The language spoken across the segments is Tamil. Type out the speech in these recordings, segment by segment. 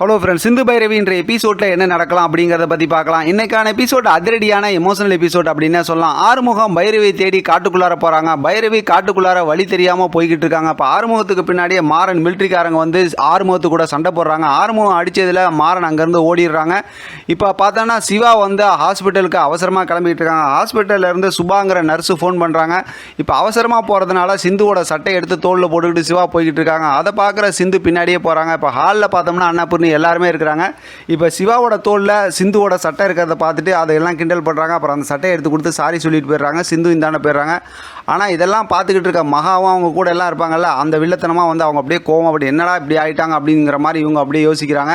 ஹலோ ஃப்ரெண்ட்ஸ் சிந்து பைரவின்ற எபிசோடில் என்ன நடக்கலாம் அப்படிங்கிறத பற்றி பார்க்கலாம். இன்னைக்கான எபிசோட் அதிரடியான எமோஷனல் எபிசோட் அப்படின்னே சொல்லலாம். ஆறுமுகம் பைரவி தேடி காட்டுக்குள்ளார போகிறாங்க பைரவி காட்டுக்குள்ளார வழி தெரியாமல் போய்கிட்டு இருக்காங்க. இப்போ ஆறுமுகத்துக்கு பின்னாடியே மாறன் மிலிட்ரிக்காரங்க வந்து ஆறுமுகத்து கூட சண்டை போடுறாங்க. ஆறுமுகம் அடித்ததில் மாறன் அங்கேருந்து ஓடிடுறாங்க. இப்போ பார்த்தோன்னா சிவா வந்து ஹாஸ்பிட்டலுக்கு அவசரமாக கிளம்பிட்டு இருக்காங்க. ஹாஸ்பிட்டல்ல இருந்து சுபாங்கிற நர்ஸு ஃபோன் பண்ணுறாங்க இப்போ அவசரமாக போகிறதுனால சிந்துவோட சட்டை எடுத்து தோளில் போட்டுக்கிட்டு சிவா போய்கிட்டு இருக்காங்க. அதை பார்க்குற சிந்து பின்னாடியே போகிறாங்க இப்போ ஹாலில் பார்த்தோம்னா அன்னபூர்ணி எல்லாருமே இருக்கிறாங்க. இப்போ சிவாவோட தோளில் சிந்துவோட சட்டை இருக்கிறத பார்த்துட்டு அதையெல்லாம் கிண்டல் பண்ணுறாங்க அப்புறம் அந்த சட்டையை எடுத்து கொடுத்து சாரி சொல்லிட்டு போயிடுறாங்க. சிந்து இந்தாண்ட போயிடுறாங்க. ஆனால் இதெல்லாம் பார்த்துக்கிட்டு இருக்க மகாவும் அவங்க கூட எல்லாம் இருப்பாங்கல்ல அந்த வில்லத்தனமாக வந்து அவங்க அப்படியே கோவம் அப்படி என்னடா இப்படி ஆயிட்டாங்க அப்படிங்கிற மாதிரி இவங்க அப்படியே யோசிக்கிறாங்க.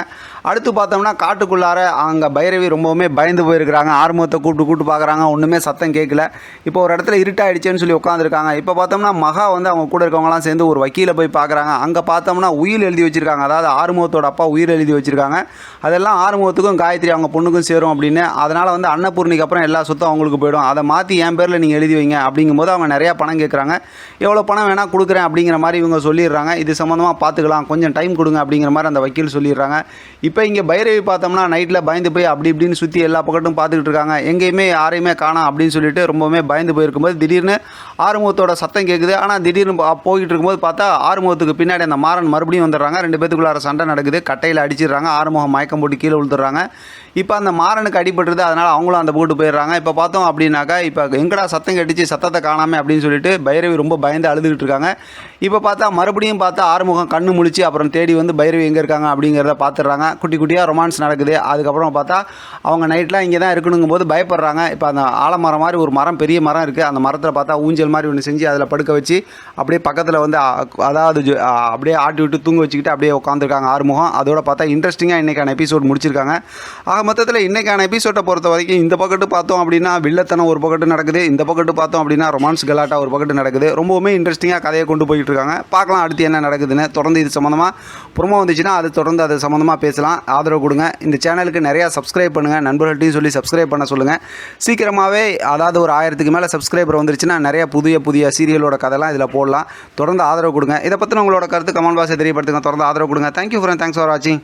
அடுத்து பார்த்தோம்னா காட்டுக்குள்ளார அங்கே பைரவி ரொம்பவுமே பயந்து போயிருக்கிறாங்க. ஆறுமுகத்தை கூப்பிட்டு கூப்பிட்டு பார்க்குறாங்க. ஒன்றுமே சத்தம் கேட்கல. இப்போ ஒரு இடத்துல இருட்டாயிடுச்சேன்னு சொல்லி உட்காந்துருக்காங்க இப்போ பார்த்தோம்னா மகா வந்து அவங்க கூட இருக்கவங்களாம் சேர்ந்து ஒரு வக்கீலை போய் பார்க்குறாங்க. அங்கே பார்த்தோம்னா உயிர் எழுதி வச்சிருக்காங்க. அதாவது ஆறுமுகத்தோட அப்பா உயிர் எழுதி எழுதி வச்சுருக்காங்க. அதெல்லாம் ஆறுமுகத்துக்கும் காயத்ரி அவங்க பொண்ணுக்கும் சேரும் அப்படின்னு. அதனால் வந்து அன்னபூர்ணிக்கு அப்புறம் எல்லா சொத்தும் அவங்களுக்கு போயிடும். அதை மாற்றி என் பேரில் நீங்கள் எழுதி வைங்க அப்படிங்கும்போது அவங்க நிறையா பணம் கேட்குறாங்க எவ்வளோ பணம் வேணால் கொடுக்குறேன் அப்படிங்கிற மாதிரி இவங்க சொல்லிடுறாங்க. இது சம்மந்தமாக பார்த்துக்கலாம் கொஞ்சம் டைம் கொடுங்க அப்படிங்கிற மாதிரி அந்த வக்கீல் சொல்லிடுறாங்க. இப்போ இங்கே பைரவி பார்த்தோம்னா நைட்டில் பயந்து போய் அப்படி இப்படின்னு சுற்றி எல்லா பக்கட்டும் பார்த்துக்கிட்டு இருக்காங்க. எங்கேயுமே யாரையுமே காணாம் அப்படின்னு சொல்லிட்டு ரொம்பவுமே பயந்து போயிருக்கும்போது திடீர்னு ஆறுமுகத்தோட சத்தம் கேட்குது ஆனால் திடீர்னு போயிட்டு போய்கிட்டு இருக்கும்போது பார்த்தா ஆறுமுகத்துக்கு பின்னாடி அந்த மாறன் மறுபடியும் வந்துடுறாங்க. ரெண்டு பேத்துக்குள்ளார சண்டை நடக்குது. கட்டையில் அடிச்சிடுறாங்க ஆறுமுகம் மயக்கம் போட்டு கீழே விழுந்துடுறாங்க. இப்போ அந்த மாறனுக்கு அடிபட்டுருது அதனால் அவங்களும் அந்த போட்டு போயிடுறாங்க. இப்போ பார்த்தோம் அப்படின்னாக்கா இப்போ எங்கடா சத்தம் கட்டிச்சு சத்தத்தை காணாமல் அப்படின்னு சொல்லிட்டு பைரவி ரொம்ப பயந்து அழுதுகிட்டு இருக்காங்க. இப்போ பார்த்தா மறுபடியும் பார்த்தா ஆறுமுகம் கண்ணு முழிச்சு அப்புறம் தேடி வந்து பைரவி எங்கே இருக்காங்க அப்படிங்கிறத பார்த்துடுறாங்க. குட்டி குட்டியாக ரொமான்ஸ் நடக்குது. அதுக்கப்புறம் பார்த்தா அவங்க நைட்லாம் இங்கே தான் இருக்கணுங்கும் போது பயப்படுறாங்க. இப்போ அந்த ஆலமரம் மாதிரி ஒரு மரம் பெரிய மரம் இருக்குது அந்த மரத்தில் பார்த்தா ஊஞ்சல் மாதிரி ஒன்று செஞ்சு அதில் படுக்க வச்சு அப்படியே பக்கத்தில் வந்து அதாவது அப்படியே ஆட்டி விட்டு தூங்க வச்சுக்கிட்டு அப்படியே உட்காந்துருக்காங்க ஆறுமுகம். அதோட பார்த்தா பார்த்தா இன்ட்ரெஸ்டிங்காக இன்றைக்கான எபிசோட் முடிச்சிருக்காங்க. ஆக மொத்தத்தில் இன்றைக்கான எபிசோட்டை பொறுத்த வரைக்கும் இந்த பக்கத்து பார்த்தோம் அப்படின்னா வில்லத்தனம் ஒரு பக்கத்து நடக்குது. இந்த பக்கத்து பார்த்தோம் அப்படின்னா ரொமான்ஸ் கலாட்டா ஒரு பக்கத்து நடக்குது. ரொம்பவுமே இன்ட்ரெஸ்டிங்காக கதையை கொண்டு போயிட்டு இருக்காங்க. பார்க்கலாம் அடுத்து என்ன நடக்குதுன்னு. தொடர்ந்து இது சம்மந்தமாக ப்ரொமோ வந்துச்சுன்னா அது தொடர்ந்து அது சம்மந்தமாக பேசலாம். ஆதரவு கொடுங்க. இந்த சேனலுக்கு நிறையா சப்ஸ்கிரைப் பண்ணுங்கள் நண்பர்கள்ட்டையும் சொல்லி சப்ஸ்கிரைப் பண்ண சொல்லுங்கள் சீக்கிரமாகவே அதாவது ஒரு ஆயிரத்துக்கு மேலே சப்ஸ்கிரைபர் வந்துருச்சுன்னா நிறைய புதிய புதிய சீரியலோட கதைலாம் இதில் போடலாம். தொடர்ந்து ஆதரவு கொடுங்க. இதை பற்றின உங்களோட கருத்து கமெண்ட் பாக்ஸை தெரியப்படுத்துங்க. தொடர்ந்து ஆதரவு கொடுங்க. தேங்க்யூ ஃப்ரெண்ட் தேங்க்ஸ் ஃபார் வாட்சிங்